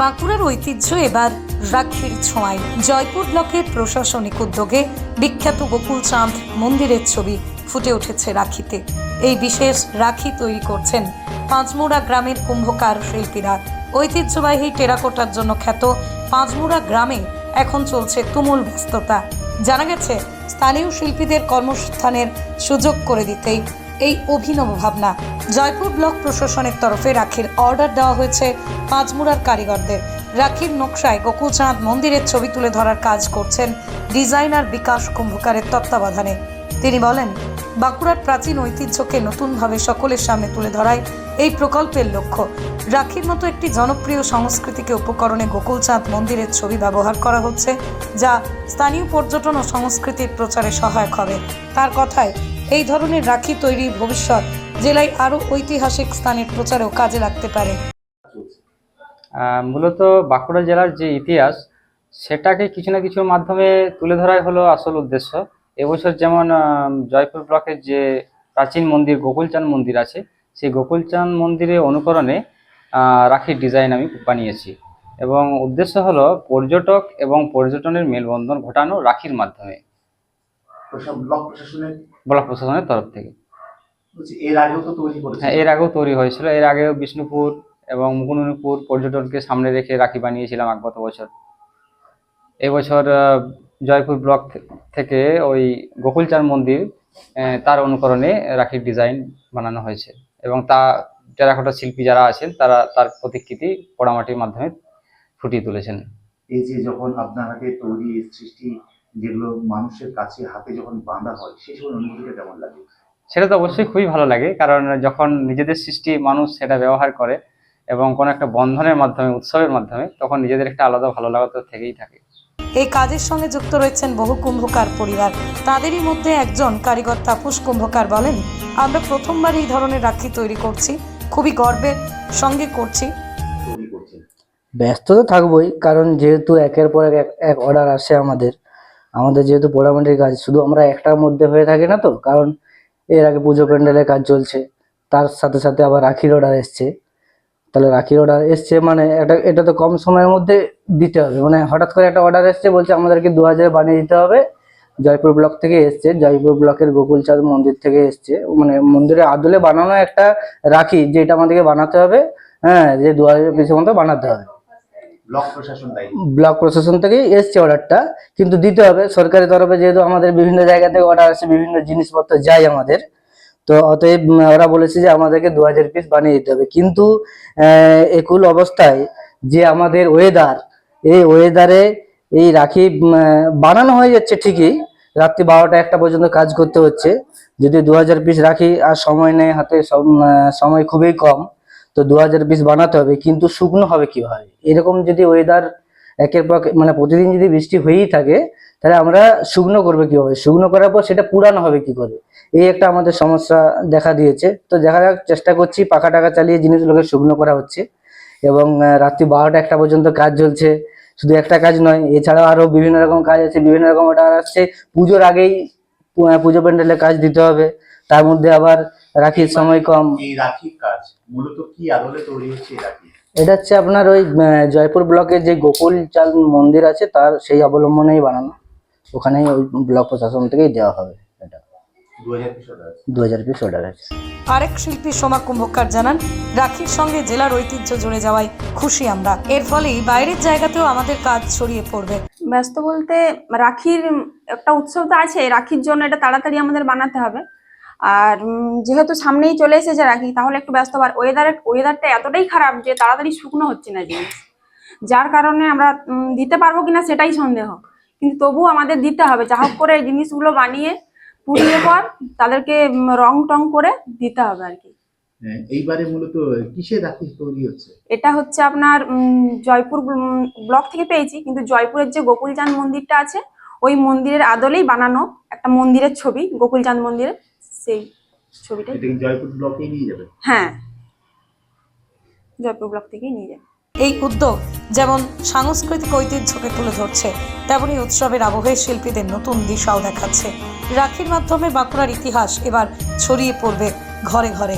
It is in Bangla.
বাঁকুড়ার ঐতিহ্য এবার রাখির ছোঁয়ায়। জয়পুর ব্লকের প্রশাসনিক উদ্যোগে বিখ্যাত গোকুল চাঁদ মন্দিরের ছবি ফুটে উঠেছে রাখিতে। এই বিশেষ রাখি তৈরি করছেন পাঁচমুড়া গ্রামের কুম্ভকার শিল্পীরা। ঐতিহ্যবাহী টেরাকোটার জন্য খ্যাত পাঁচমুড়া গ্রামে এখন চলছে তুমুল ব্যস্ততা। জানা গেছে, স্থানীয় শিল্পীদের কর্মস্থানের সুযোগ করে দিতেই এই অভিনব ভাবনা। জয়পুর ব্লক প্রশাসনের তরফে রাখির অর্ডার দেওয়া হয়েছে পাঁচমুড়ার কারিগরদের। রাখির নকশায় গোকুলচাঁদ মন্দিরের ছবি তুলে ধরার কাজ করছেন ডিজাইনার বিকাশ কুম্ভকারের তত্ত্বাবধানে। তিনি বলেন, বাঁকুড়ার প্রাচীন ঐতিহ্যকে নতুনভাবে সকলের সামনে তুলে ধরাই এই প্রকল্পের লক্ষ্য। রাখির মতো একটি জনপ্রিয় সংস্কৃতিকে উপকরণে গোকুলচাঁদ মন্দিরের ছবি ব্যবহার করা হচ্ছে, যা স্থানীয় পর্যটন ও সংস্কৃতির প্রচারে সহায়ক হবে। তার কথায় এই ধরনের রাখি তৈরি ভবিষ্যৎ জেলায় আরও ঐতিহাসিক স্থানের প্রচারেও কাজে লাগতে পারে। মূলত বাঁকুড়া জেলার যে ইতিহাস, সেটাকে কিছু না কিছু মাধ্যমে তুলে ধরাই হলো আসল উদ্দেশ্য। এবছর যেমন জয়পুর ব্লকের যে প্রাচীন মন্দির গোকুলচাঁদ মন্দির আছে, সেই গোকুলচাঁদ মন্দিরের অনুকরণে রাখির ডিজাইন আমি বানিয়েছি। এবং উদ্দেশ্য হলো পর্যটক এবং পর্যটনের মেলবন্ধন ঘটানো রাখির মাধ্যমে। ব্লক প্রশাসনের ব্লক প্রশাসনের তরফ থেকে। এর আগেও তো তৈরি করেছে। হ্যাঁ এর আগেও তৈরি হয়েছিল। এর আগেও বিষ্ণুপুর এবং মুকুন্দপুর পর্যটনকে সামনে রেখে রাখি বানিয়েছিলাম এক গত বছর। এবছর জয়পুর ব্লক থেকে ওই গোকুলচাঁদ মন্দির তার অনুকরণে রাখির ডিজাইন বানানো হয়েছে এবং তা টেরাকোটা শিল্পী যারা আছেন তারা তার প্রতিকৃতি পোড়ামাটির মাধ্যমে ফুটিয়ে তুলেছেন। এই যে যখন আপনার হাতে তৈরি সৃষ্টি যেগুলো মানুষের কাছে হাতে যখন বাঁধা হয় সেই সময় অনুভূতিটা কেমন লাগে? সেটা তো অবশ্যই খুবই ভালো লাগে কারণ যখন নিজেদের সৃষ্টি মানুষ সেটা ব্যবহার করে এবং কোনো একটা বন্ধনের মাধ্যমে উৎসবের মাধ্যমে তখন নিজেদের একটা আলাদা ভালো লাগা তো থেকেই থাকে। এই কাজের সঙ্গে যুক্ত রয়েছেন বহু কুম্ভকার পরিবার। তাদেরই মধ্যে একজন কারিগর তাপস কুম্ভকার বলেন আমরা প্রথমবার এই ধরনের রাখি তৈরি করছি খুবই গর্বের সঙ্গে করছি। ব্যস্ত তো থাকবোই কারণ যেহেতু একের পর এক এক অর্ডার আসে আমাদের। আমাদের যেহেতু পোড়ামাটির কাজ, শুধু আমরা একটার মধ্যে হয়ে থাকি না তো, কারণ এর আগে পুজো প্যান্ডেলের কাজ চলছে, তার সাথে সাথে আবার রাখির অর্ডার এসছে। তাহলে রাখির অর্ডার এসছে মানে এটা এটা তো কম সময়ের মধ্যে দিতে হবে মানে হঠাৎ করে একটা অর্ডার এসছে বলছে আমাদেরকে দু হাজার বানিয়ে দিতে হবে। জয়পুর ব্লক থেকে এসছে, জয়পুর ব্লকের গোকুলচাঁদ মন্দির থেকে এসছে মানে মন্দিরের আদলে বানানো একটা রাখি, যেটা আমাদেরকে বানাতে হবে হ্যাঁ যে দু হাজার পিসের মতো বানাতে হবে। ব্লক প্রশাসন থেকে এসছে অর্ডারটা। কিন্তু দিতে হবে, সরকারি তরফে যেহেতু আমাদের বিভিন্ন জায়গা থেকে অর্ডার আসে, বিভিন্ন জিনিসপত্র যায় আমাদের, তো অতএব ওরা বলেছে যে আমাদেরকে দু হাজার পিস বানিয়ে দিতে হবে। কিন্তু একুল অবস্থায় যে আমাদের ওয়েদার এই ওয়েদারে এই রাখি বানানো হয়ে যাচ্ছে ঠিকই, রাত্রি বারোটা একটা পর্যন্ত কাজ করতে হচ্ছে। যদি দু হাজার পিস রাখি, আর সময় নেই, হাতে সম- সময় খুবই কম তো দু বানাতে হবে, কিন্তু শুকনো হবে কীভাবে? এরকম যদি ওয়েদার একের পর মানে প্রতিদিন যদি বৃষ্টি হয়েই থাকে, তাহলে আমরা শুকনো করবে কীভাবে? শুকনো করার পর সেটা পুরানো হবে কি করে? এই একটা আমাদের সমস্যা দেখা দিয়েছে। তো দেখা যাক, চেষ্টা করছি পাখা টাকা চালিয়ে জিনিসগুলোকে শুকনো করা হচ্ছে। এবং রাত্রি বারোটা একটা পর্যন্ত কাজ চলছে। শুধু একটা কাজ নয়, এছাড়াও আরও বিভিন্ন রকম কাজ আছে। বিভিন্ন রকম অর্ডার আসছে। পুজোর আগেই পুজো প্যান্ডেলে কাজ দিতে হবে। তার মধ্যে আবার রাখির সময় কম। এই রাখির কাজ? মূলত কি আদলে তৈরি হচ্ছে রাখি? এটা হচ্ছে আপনার ওই জয়পুর ব্লকের যে গোকুল চাঁদ মন্দির আছে তার সেই অবলম্বনেই বানানো। ওখানেই ওই ব্লক প্রশাসন থেকেই দেওয়া হবে এটা। দু হাজার পিস দু হাজার পিস অর্ডার আছে। আরেক শিল্পী সোমা কুম্ভকার জানান রাখির সঙ্গে জেলার ঐতিহ্য জুড়ে যাওয়ায় খুশি আমরা। এর ফলেই বাইরের জায়গাতেও আমাদের কাজ ছড়িয়ে পড়বে। ব্যস্ত বলতে রাখির একটা উৎসব তো আছে রাখির জন্য এটা তাড়াতাড়ি আমাদের বানাতে হবে। আর যেহেতু সামনেই চলে এসেছে রাখি তাহলে একটু ব্যস্ত। আর ওয়েদারের ওয়েদারটা এতটাই খারাপ যে তাড়াতাড়ি শুকনো হচ্ছে না জিনিস। যার কারণে আমরা দিতে পারব কিনা সেটাই সন্দেহ। কিন্তু তবুও আমাদের দিতে হবে। যা হোক করে এই জিনিসগুলো বানিয়ে পুড়িয়ে পর তাদেরকে রং টং করে দিতে হবে আর কি। হ্যাঁ, এইবারে মূলত কিসের রাখি তৈরি হচ্ছে? এটা হচ্ছে আপনার জয়পুর ব্লক থেকে পেয়েছি। কিন্তু জয়পুরের যে গোকুলচাঁদ মন্দিরটা আছে ওই মন্দিরের আদলেই বানানো একটা মন্দিরের ছবি গোকুলচাঁদ মন্দিরের সেই ছবিটা। এটা জয়পুর ব্লকেই নিয়ে যাবে? হ্যাঁ। জয়পুর ব্লক থেকেই নিয়ে যাবে। এই উদ্যোগ যেমন সাংস্কৃতিক ঐতিহ্যকে তুলে ধরছে তেমনই উৎসবের আবহে শিল্পীদের নতুন দিশাও দেখাচ্ছে। রাখির মাধ্যমে বাঁকুড়ার ইতিহাস এবার ছড়িয়ে পড়বে ঘরে ঘরে।